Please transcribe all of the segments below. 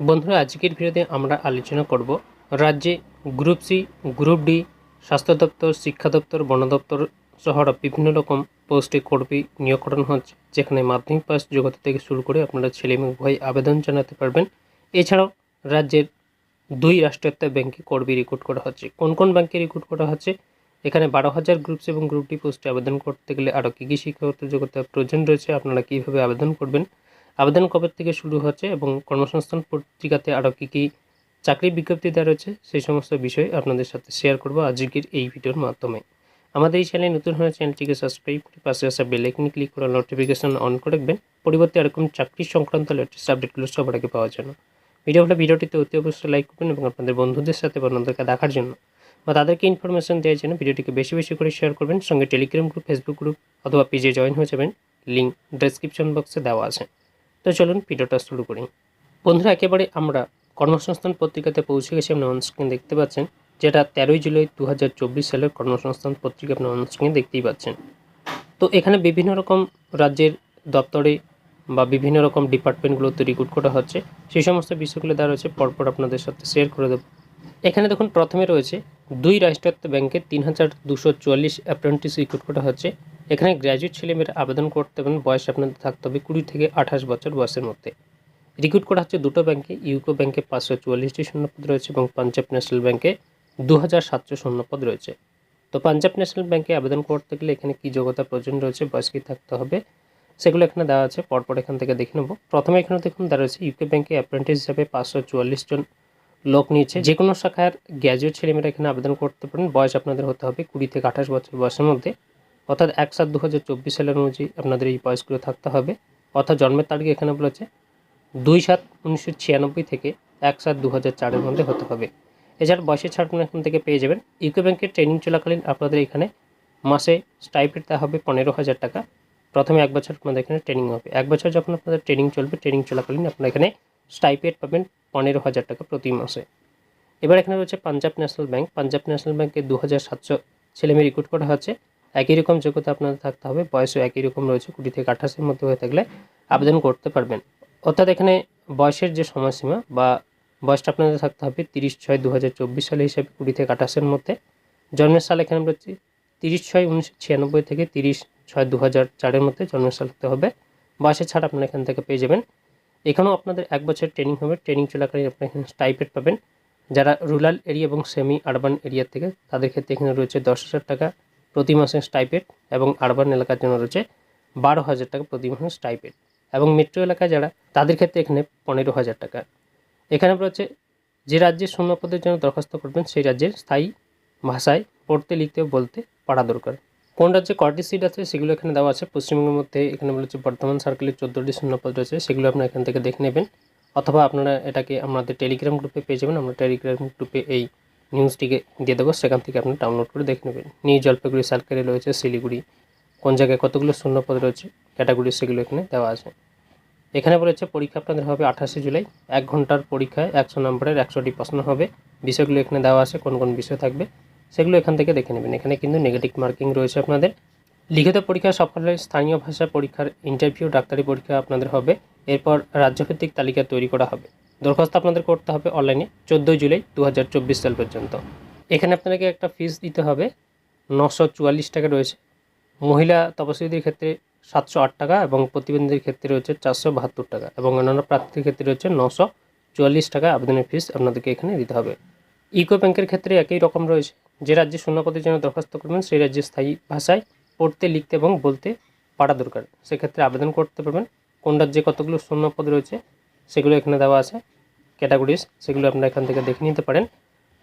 বন্ধুরা, আজকের ভিডিওতে আমরা আলোচনা করব রাজ্যে গ্রুপ সি, গ্রুপ ডি, স্বাস্থ্য দপ্তর, শিক্ষা দপ্তর, বন দপ্তর সহ বিভিন্ন রকম পোস্টে কর্মী নিয়োগ করানো হচ্ছে, যেখানে মাধ্যমিক পাস যোগ্যতা থেকে শুরু করে আপনারা ছেলে মেয়ে উভয় আবেদন জানাতে পারবেন। এছাড়াও রাজ্যের দুই রাষ্ট্রায়ত্ত ব্যাংকে কর্মী রিক্রুট করা হচ্ছে। কোন কোন ব্যাংকে রিক্রুট করা হচ্ছে? এখানে বারো হাজার গ্রুপস এবং গ্রুপ ডি পোস্টে আবেদন করতে গেলে আরও কী কী শিক্ষাগত যোগ্যতা প্রয়োজন রয়েছে? আপনারা কীভাবে আবেদন করবেন? আবেদন কবে থেকে শুরু হচ্ছে এবং কর্মসংস্থান পত্রিকাতে আরও কী কী চাকরি বিজ্ঞপ্তি দেওয়া রয়েছে, সেই সমস্ত বিষয় আপনাদের সাথে শেয়ার করব আজকের এই ভিডিওর মাধ্যমে। আমাদের এই চ্যানেলে নতুন হলে চ্যানেলটিকে সাবস্ক্রাইব করে পাশে আসা বেল আইকনে ক্লিক করে নোটিফিকেশন অন করে রাখবেন। পরিবর্তে এরকম চাকরি সংক্রান্ত লেটেস্ট আপডেটগুলো সবার আগে পাওয়ার জন্য। ভিডিও হলে ভিডিওটিতে অতি অবশ্যই লাইক করবেন এবং আপনাদের বন্ধুদের সাথে বা দেখার জন্য। বা তাদেরকে ইনফরমেশন দেওয়ার জন্য ভিডিওটিকে বেশি বেশি করে শেয়ার করবেন। সঙ্গে টেলিগ্রাম গ্রুপ ফেসবুক গ্রুপ অথবা পেজে জয়েন হয়ে যাবেন। লিঙ্ক ডেসক্রিপশন বক্সে দেওয়া আছে। তো চলুন ভিডিওটা শুরু করি। বন্ধুরা, একেবারে আমরা কর্মসংস্থান পত্রিকাতে পৌঁছে গেছি। আপনি অনস্ক্রিন দেখতে পাচ্ছেন, যেটা তেরোই জুলাই দু হাজার চব্বিশ সালের কর্মসংস্থান পত্রিকা আপনি অনস্ক্রিনে দেখতেই পাচ্ছেন। তো এখানে বিভিন্ন রকম রাজ্যের দপ্তরে বা বিভিন্ন রকম ডিপার্টমেন্টগুলোতে রিক্রুট করা হচ্ছে। সেই সমস্ত বিষয়গুলো দেওয়া রয়েছে, পরপর আপনাদের সাথে শেয়ার করে দেবো। এখানে দেখুন, প্রথমে রয়েছে দুই রাষ্ট্রায়ত্ত ব্যাংকে তিন হাজার দুশো চুয়াল্লিশ অ্যাপ্রেন্টিস রিক্রুট করা হচ্ছে এখানে গ্র্যাজুয়েট ছেলেমেয়েরা আবেদন করতে পারেন বয়স আপনাদের থাকতে হবে কুড়ি থেকে আঠাশ বছর বয়সের মধ্যে। রিক্রুট করা হচ্ছে দুটো ব্যাংকে, ইউকো ব্যাংকে পাঁচশো চুয়াল্লিশটি শূন্যপদ রয়েছে এবং পাঞ্জাব ন্যাশনাল ব্যাংকে দু হাজার সাতশো শূন্যপদ রয়েছে। তো পাঞ্জাব ন্যাশনাল ব্যাংকে আবেদন করতে গেলে এখানে কী যোগ্যতা প্রয়োজন রয়েছে, বয়স কী থাকতে হবে, সেগুলো এখানে দেওয়া আছে, পরপর এখান থেকে দেখে নেব। প্রথমে এখানে দেখুন, দেওয়া রয়েছে ইউকে ব্যাংকে অ্যাপ্রেন্টিস হিসাবে পাঁচশো চুয়াল্লিশ জন লোক নিয়েছে। যে কোনো শাখার গ্র্যাজুয়েট ছেলেমেয়েরা এখানে আবেদন করতে পারেন। বয়স আপনাদের হতে হবে কুড়ি থেকে আঠাশ বছর বয়সের মধ্যে। অর্থাৎ এক সাত দু হাজার চব্বিশ সালের অনুযায়ী আপনাদের এই বয়সগুলো থাকতে হবে। অর্থাৎ জন্মের তারিখ এখানে বলেছে দুই সাত উনিশশো ছিয়ানব্বই থেকে এক সাত দু হাজার চারের মধ্যে হতে হবে। এছাড়া বয়সের ছাড় আপনারা এখান থেকে পেয়ে যাবেন। ইউকো ব্যাংকের ট্রেনিং চলাকালীন আপনাদের এখানে মাসে স্টাইপেড দেওয়া হবে পনেরো হাজার টাকা। প্রথমে এক বছর আপনাদের এখানে ট্রেনিং হবে। এক বছর যখন আপনাদের ট্রেনিং চলবে ট্রেনিং চলাকালীন আপনারা এখানে স্টাইপেড পাবেন পনেরো হাজার টাকা প্রতি মাসে। এবার এখানে রয়েছে Punjab national bank. Punjab national ব্যাংকে দু হাজার সাতশো ছেলেমেয়ে রিক্রুট করা হচ্ছে। একই রকম যোগ্যতা আপনাদের থাকতে হবে, বয়সও একই রকম রয়েছে, কুড়ি থেকে আঠাশের মধ্যে হয়ে থাকলে আবেদন করতে পারবেন। অর্থাৎ এখানে বয়সের যে সময়সীমা বা বয়সটা আপনাদের থাকতে হবে তিরিশ ছয় দু সালে হিসাবে কুড়ি থেকে আঠাশের মধ্যে। জন্মের সাল এখানে রয়েছে তিরিশ ছয় উনিশশো ছিয়ানব্বই থেকে তিরিশ ছয় দু চারের মধ্যে জন্মের সাল হতে হবে। বয়সের ছাড় আপনারা এখান থেকে পেয়ে যাবেন এখানেও আপনাদের এক বছর ট্রেনিং হবে। ট্রেনিং চলাকালীন আপনারা এখানে স্টাইপেড পাবেন। যারা রুরাল এরিয়া এবং সেমি আরবান এরিয়া থেকে, তাদের ক্ষেত্রে এখানে রয়েছে দশ হাজার টাকা প্রতি মাসে স্টাইপেড এবং আরবান এলাকার জন্য রয়েছে বারো হাজার টাকা প্রতি মাসে স্টাইপেড এবং মেট্রো এলাকায় যারা, তাদের ক্ষেত্রে এখানে পনেরো হাজার টাকা। এখানে রয়েছে যে রাজ্যের শূন্যপদের জন্য দরখাস্ত করবেন, সেই রাজ্যের স্থায়ী ভাষায় পড়তে, লিখতে, বলতে পারা দরকার। কোন রাজ্যে কয়টি সিট আছে সেগুলো এখানে দেওয়া আছে। পশ্চিমবঙ্গের মধ্যে এখানে বলেছে বর্তমান সার্কেলের চোদ্দোটি শূন্যপদ রয়েছে, সেগুলো আপনারা এখান থেকে দেখে নেবেন। অথবা আপনারা এটাকে আমাদের টেলিগ্রাম গ্রুপে পেয়ে যাবেন, আমরা টেলিগ্রাম গ্রুপে এই নিউজটিকে দিয়ে দেবো, সেখান থেকে আপনি ডাউনলোড করে দেখে নেবেন। নিউ জলপাইগুড়ি সার্কেলে রয়েছে শিলিগুড়ি, কোন জায়গায় কতগুলো শূন্যপদ রয়েছে ক্যাটাগরি সেগুলো এখানে দেওয়া আছে। এখানে বলেছে পরীক্ষা আপনাদের হবে আঠাশে জুলাই, এক ঘণ্টার পরীক্ষায় একশো নম্বরের একশোটি প্রশ্ন হবে। বিষয়গুলো এখানে দেওয়া আছে, কোন কোন বিষয় থাকবে। সেগুলো এখান থেকে দেখে নেবেন। এখানে কিন্তু নেগেটিভ মার্কিং রয়েছে আপনাদের। লিখিত পরীক্ষা সফলে স্থানীয় ভাষা পরীক্ষার ইন্টারভিউ ডাক্তারি পরীক্ষা আপনাদের হবে। এরপর রাজ্যভিত্তিক তালিকা তৈরি করা হবে। দরখাস্ত আপনাদের করতে হবে অনলাইনে চোদ্দোই জুলাই দু হাজার চব্বিশ সাল পর্যন্ত। এখানে আপনাদেরকে একটা ফিস দিতে হবে। নশো চুয়াল্লিশ টাকা রয়েছে। মহিলা তপশিলীদের ক্ষেত্রে সাতশো আট টাকা এবং প্রতিবন্ধীদের ক্ষেত্রে রয়েছে চারশো বাহাত্তর টাকা এবং অন্যান্য প্রার্থীর ক্ষেত্রে রয়েছে নশো চুয়াল্লিশ টাকা আবেদনের ফিস আপনাদেরকে এখানে দিতে হবে। ইকো ব্যাংকের ক্ষেত্রে একই রকম রয়েছে। যে রাজ্যে শূন্যপদের জন্য দরখাস্ত করবেন, সেই রাজ্যে স্থায়ী ভাষায় পড়তে, লিখতে এবং বলতে পারা দরকার। সেক্ষেত্রে আবেদন করতে পারবেন। কোন রাজ্যে কতগুলো শূন্যপদ রয়েছে, সেগুলো এখানে দেওয়া আছে। ক্যাটাগরিজ, সেগুলো আপনারা এখান থেকে দেখে নিতে পারেন।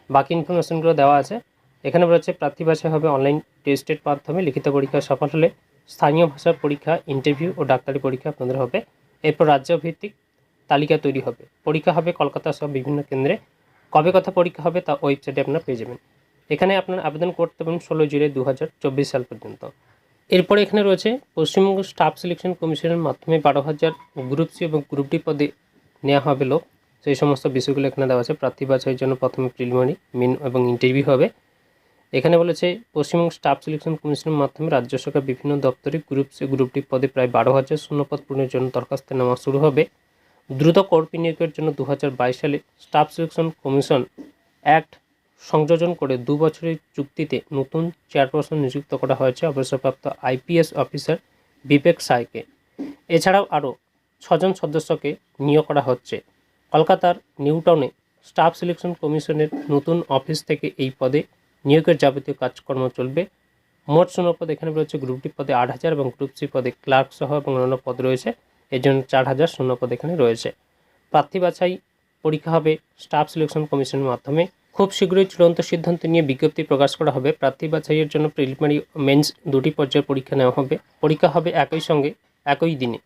বাকি ইনফরমেশনগুলো দেওয়া আছে। এখানে রয়েছে প্রার্থী ভাষায় হবে অনলাইন টেস্টের মাধ্যমে লিখিত পরীক্ষা সফল হলে স্থানীয় ভাষার পরীক্ষা, ইন্টারভিউ ও ডাক্তারি পরীক্ষা আপনাদের হবে। এরপর রাজ্য ভিত্তিক তালিকা তৈরি হবে। পরীক্ষা হবে কলকাতা সহ বিভিন্ন কেন্দ্রে। কবে কথা পরীক্ষা হবে তা ওয়েবসাইটে আপনারা পেয়ে যাবেন। এখানে আপনার আবেদন করতে পারেন ষোলো জুলাই দু হাজার চব্বিশ সাল পর্যন্ত। এরপরে এখানে রয়েছে পশ্চিমবঙ্গ স্টাফ সিলেকশন কমিশনের মাধ্যমে বারো হাজার গ্রুপ সি এবং গ্রুপ ডি পদে নেওয়া হবে লোক। সেই সমস্ত বিষয়গুলো এখানে দেওয়া আছে। প্রার্থী বাছাইয়ের জন্য প্রথমে প্রিলিমিনারি, মেন এবং ইন্টারভিউ হবে। এখানে বলেছে পশ্চিমবঙ্গ স্টাফ সিলেকশন কমিশনের মাধ্যমে রাজ্য সরকার বিভিন্ন দপ্তরে গ্রুপ সি, গ্রুপ ডি পদে প্রায় বারো হাজার শূন্যপদ পূরণের জন্য দরখাস্ত নেওয়া শুরু হবে। দ্রুত কর্মী নিয়োগের জন্য দু হাজার বাইশ সালে স্টাফ সিলেকশন কমিশন অ্যাক্ট সংযোজন করে দু বছরের চুক্তিতে নতুন চেয়ারপারসন নিযুক্ত করা হয়েছে অবসরপ্রাপ্ত আইপিএস অফিসার বিবেক সাইকে। এছাড়াও আরও ছজন সদস্যকে নিয়োগ করা হচ্ছে। কলকাতার নিউটাউনে স্টাফ সিলেকশন কমিশনের নতুন অফিস থেকে এই পদে নিয়োগের যাবতীয় কাজকর্ম চলবে। মোট শূন্যপদ এখানে রয়েছে গ্রুপ ডি পদে আট হাজার এবং গ্রুপ সি পদে ক্লার্ক সহ এবং অন্যান্য পদ রয়েছে। এর জন্য চার হাজার শূন্যপদ এখানে রয়েছে। প্রার্থী বাছাই পরীক্ষা হবে স্টাফ সিলেকশন কমিশনের মাধ্যমে। খুব শীঘ্রই চূড়ান্ত সিদ্ধান্ত নিয়ে বিজ্ঞপ্তি প্রকাশ করা হবে। প্রার্থী বাছাইয়ের জন্য প্রিলিমিনারি মেন্স দুটি পর্যায়ের পরীক্ষা নেওয়া হবে। পরীক্ষা হবে একই সঙ্গে, একই দিনে।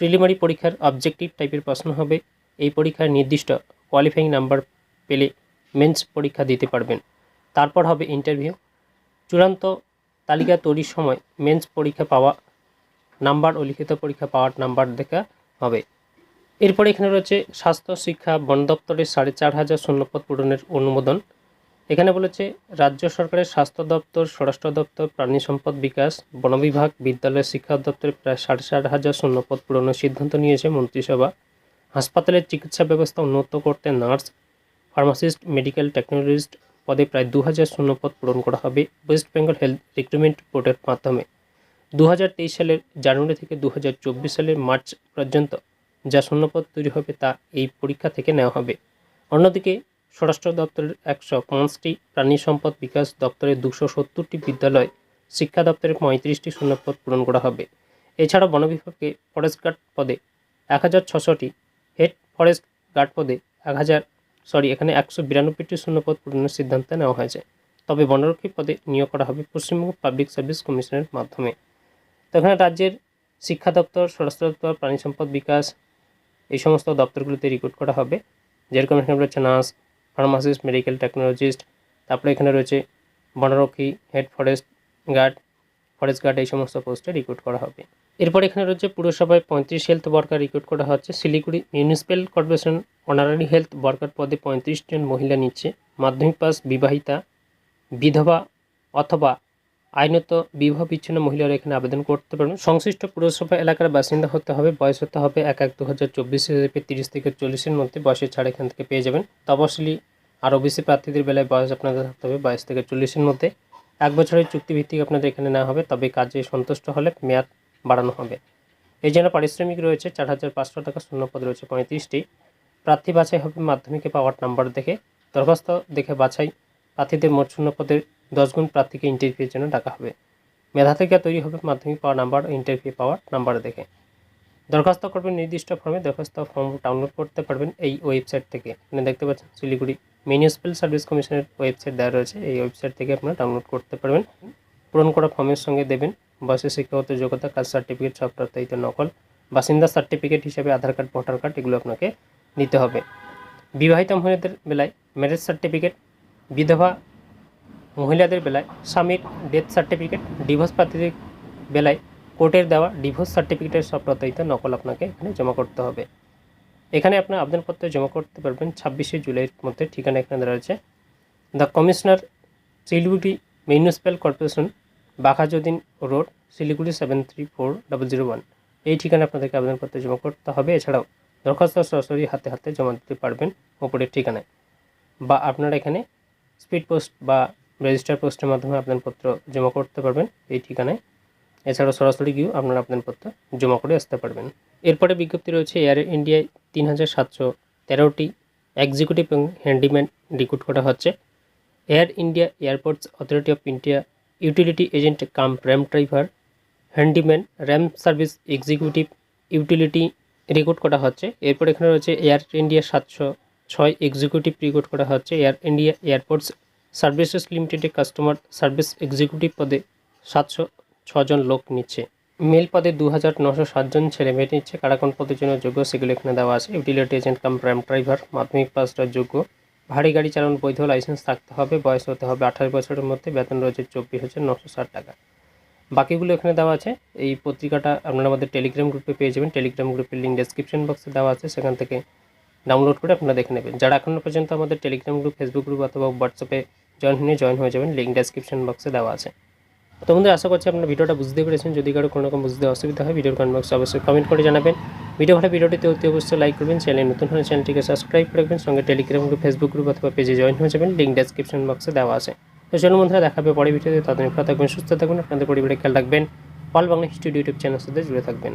প্রিলিমারি পরীক্ষার অবজেক্টিভ টাইপের প্রশ্ন হবে। এই পরীক্ষার নির্দিষ্ট কোয়ালিফাইং নাম্বার পেলে মেন্স পরীক্ষা দিতে পারবেন। তারপর হবে ইন্টারভিউ। চূড়ান্ত তালিকা তৈরির সময় মেন্স পরীক্ষা পাওয়া, নাম্বার ও লিখিত পরীক্ষা পাওয়ার নাম্বার দেখা হবে। এরপরে এখানে রয়েছে স্বাস্থ্য, শিক্ষা, বন দপ্তরের সাড়ে চার হাজার শূন্যপদ পূরণের অনুমোদন। এখানে বলেছে, রাজ্য সরকারের স্বাস্থ্য দপ্তর, স্বরাষ্ট্র দপ্তর, প্রাণী সম্পদ বিকাশ, বন বিভাগ, বিদ্যালয়, শিক্ষা দপ্তরের প্রায় সাড়ে চার হাজার শূন্যপদ পূরণের সিদ্ধান্ত নিয়েছে মন্ত্রিসভা। হাসপাতালের চিকিৎসা ব্যবস্থা উন্নত করতে নার্স, ফার্মাসিস্ট, মেডিকেল টেকনোলজিস্ট পদে প্রায় দু হাজার শূন্যপদ পূরণ করা হবে ওয়েস্ট বেঙ্গল হেলথ রিক্রুটমেন্ট বোর্ডের মাধ্যমে। দু হাজার তেইশ সালের জানুয়ারি থেকে দু হাজার চব্বিশ সালের মার্চ পর্যন্ত যা শূন্যপদ তৈরি হবে তা এই পরীক্ষা থেকে নেওয়া হবে। অন্যদিকে, স্বরাষ্ট্র দপ্তরের একশো পাঁচটি প্রাণী সম্পদ বিকাশ দপ্তরের দুশো সত্তরটি বিদ্যালয়, শিক্ষা দপ্তরের পঁয়ত্রিশটি শূন্যপদ পূরণ করা হবে। এছাড়া বন বিভাগে ফরেস্ট গার্ড পদে এক হাজার ছশোটি, হেড ফরেস্ট গার্ড পদে এক হাজার, সরি, এখানে একশো বিরানব্বইটি শূন্যপদ পূরণের সিদ্ধান্ত নেওয়া হয়েছে। তবে বনরক্ষী পদে নিয়োগ করা হবে পশ্চিমবঙ্গ পাবলিক সার্ভিস কমিশনের মাধ্যমে। তো এখানে রাজ্যের শিক্ষা দপ্তর, স্বরাষ্ট্র দপ্তর, প্রাণী সম্পদ বিকাশ এই সমস্ত দপ্তরগুলিতে রিক্রুট করা হবে। যেরকম এখানে রয়েছে নার্স ফার্মাসিস্ট মেডিকেল টেকনোলজিস্ট তারপরে এখানে রয়েছে বনরক্ষী head forest guard forest guard এই সমস্ত পোস্টে রিক্রুট করা হবে। এরপর এখানে রয়েছে পুরসভায় পঁয়ত্রিশ হেলথ ওয়ার্কার রিক্রুট করা হচ্ছে। Siliguri municipal corporation honorary health worker পদে পঁয়ত্রিশ জন মহিলা নিচ্ছে। মাধ্যমিক পাস বিবাহিতা, বিধবা অথবা আইনত বিবাহ বিচ্ছিন্ন মহিলারা এখানে আবেদন করতে পারবেন। সংশ্লিষ্ট পুরসভা এলাকার বাসিন্দা হতে হবে। বয়স হতে হবে এক এক দু হাজার চব্বিশ তিরিশ থেকে চল্লিশের মধ্যে। বয়সের ছাড় এখান থেকে পেয়ে যাবেন। তপশিলি আর ওবিসি প্রার্থীদের বেলায় বয়স আপনাদের থাকতে হবে বাইশ থেকে চল্লিশের মধ্যে। এক বছরের চুক্তিভিত্তিক আপনাদের এখানে নেওয়া হবে। তবে কাজে সন্তুষ্ট হলে মেয়াদ বাড়ানো হবে। এই জন্য পারিশ্রমিক রয়েছে চার হাজার পাঁচশো টাকা শূন্যপদ রয়েছে পঁয়ত্রিশটি। প্রার্থী বাছাই হবে মাধ্যমিকে পাওয়ার নাম্বার দেখে। দরখাস্ত দেখে বাছাই। প্রার্থীদের মোট শূন্যপদের দশ গুণ প্রার্থীকে ইন্টারভিউর জন্য ডাকা হবে। মেধা থেকে তৈরি হবে মাধ্যমিক পাওয়ার নাম্বার ও ইন্টারভিউ পাওয়ার নাম্বার দেখে। দরখাস্ত করবেন নির্দিষ্ট ফর্মে দরখাস্ত ফর্ম ডাউনলোড করতে পারবেন এই ওয়েবসাইট থেকে। আপনি দেখতে পাচ্ছেন শিলিগুড়ি মিউনিসিপ্যাল সার্ভিস কমিশনের ওয়েবসাইট দেওয়া রয়েছে, এই ওয়েবসাইট থেকে আপনারা ডাউনলোড করতে পারবেন। পূরণ করা ফর্মের সঙ্গে দেবেন। বয়সের শিক্ষাগত যোগ্যতা, কাস্ট সার্টিফিকেট সব প্রত্যায়িত নকল। বাসিন্দা সার্টিফিকেট হিসেবে আধার কার্ড ভোটার কার্ড এগুলো আপনাকে নিতে হবে। বিবাহিত মহিলাদের বেলায় ম্যারেজ সার্টিফিকেট বিধবা মহিলাদের বেলায় স্বামীর ডেথ সার্টিফিকেট ডিভোর্স প্রার্থীদের বেলায় কোর্টের দেওয়া ডিভোর্স সার্টিফিকেটের সব প্রত্যায়িত নকল আপনাকে এখানে জমা করতে হবে। এখানে আপনার আবেদনপত্র জমা করতে পারবেন ছাব্বিশে জুলাইয়ের মধ্যে, ঠিকানা এখানে দেওয়া রয়েছে। The commissioner Siliguri municipal corporation বাঘাজুদ্দিন road, Siliguri seven three four double zero one এই ঠিকানা আপনাদেরকে আবেদনপত্র জমা করতে হবে। এছাড়াও দরখাস্ত সরাসরি হাতে হাতে জমা দিতে পারবেন ওপরের ঠিকানায়। বা আপনারা এখানে স্পিড পোস্ট বা রেজিস্টার পোস্টের মাধ্যমে আবেদনপত্র জমা করতে পারবেন এই ঠিকানায়। এছাড়াও সরাসরি গিয়েও আপনারা আবেদনপত্র জমা করে আসতে পারবেন। এরপরে বিজ্ঞপ্তি রয়েছে এয়ার ইন্ডিয়ায় তিন হাজার সাতশো তেরোটি এক্সিকিউটিভ এবং হ্যান্ডিম্যান রিক্রুট করা হচ্ছে। Air India airports authority of India utility agent cum ramp driver handyman ramp service executive utility recruit করা হচ্ছে। এরপর এখানে রয়েছে এয়ার ইন্ডিয়া সাতশো ছয় এক্সিকিউটিভ রিক্রুট করা হচ্ছে। এয়ার ইন্ডিয়া এয়ারপোর্টস সার্ভিসেস লিমিটেডে কাস্টমার সার্ভিস এক্সিকিউটিভ পদে সাতশো ছজন লোক নিচ্ছে। মেল পদে দু হাজার নশো সাতজন ছেলে মেয়ে নিচ্ছে। কারাকন পদের জন্য যোগ্য সেগুলো এখানে দেওয়া আছে। Utility agent cum ramp driver, মাধ্যমিক পাসটার যোগ্য। ভারী গাড়ি চালানোর বৈধ লাইসেন্স থাকতে হবে। বয়স হতে হবে আঠারো বছরের মধ্যে। বেতন রয়েছে চব্বিশ হাজার নশো ষাট টাকা। বাকিগুলো এখানে দেওয়া আছে। এই পত্রিকাটা আপনারা আমাদের টেলিগ্রাম গ্রুপে পেয়ে যাবেন। টেলিগ্রাম গ্রুপের লিঙ্ক ডেসক্রিপশন বক্সে দেওয়া আছে। সেখান থেকে ডাউনলোড করে আপনারা দেখে নেবেন। যারা এখনও পর্যন্ত আমাদের টেলিগ্রাম গ্রুপ ফেসবুক গ্রুপ অথবা হোয়াটসঅ্যাপে জয়েন হয়ে জয়েন হয়ে যাবেন লিঙ্ক ডেসক্রিপশন বক্সে দেওয়া আছে। তো বন্ধুরা, আশা করছি আপনার ভিডিওটা বুঝতে পেরেছেন। যদি কারও কোনো রকম বুঝতে অসুবিধা হয় ভিডিওর কমেন্ট বক্সে অবশ্যই কমেন্ট করে জানাবেন। ভিডিও ভালো ভিডিওটিতে অতি অবশ্যই লাইক করবেন। চ্যানেল নতুন হলে চ্যানেলটিকে সাবস্ক্রাইব করে রাখবেন। সঙ্গে টেলিগ্রাম গ্রুপ ফেসবুক গ্রুপ অথবা পেজে জয়েন হয়ে যাবেন। লিঙ্ক ডেসক্রিপশন বক্সে দেওয়া আছে। তো চলুন বন্ধুরা দেখাবে পরে ভিডিওতে তাদের ভালো থাকবেন, সুস্থ থাকবেন। আপনাদের পরিবারে খেয়াল রাখবেন। অল বাংলা স্টুডিও ইউটিউব চ্যানেলের সাথে জুড়ে থাকবেন।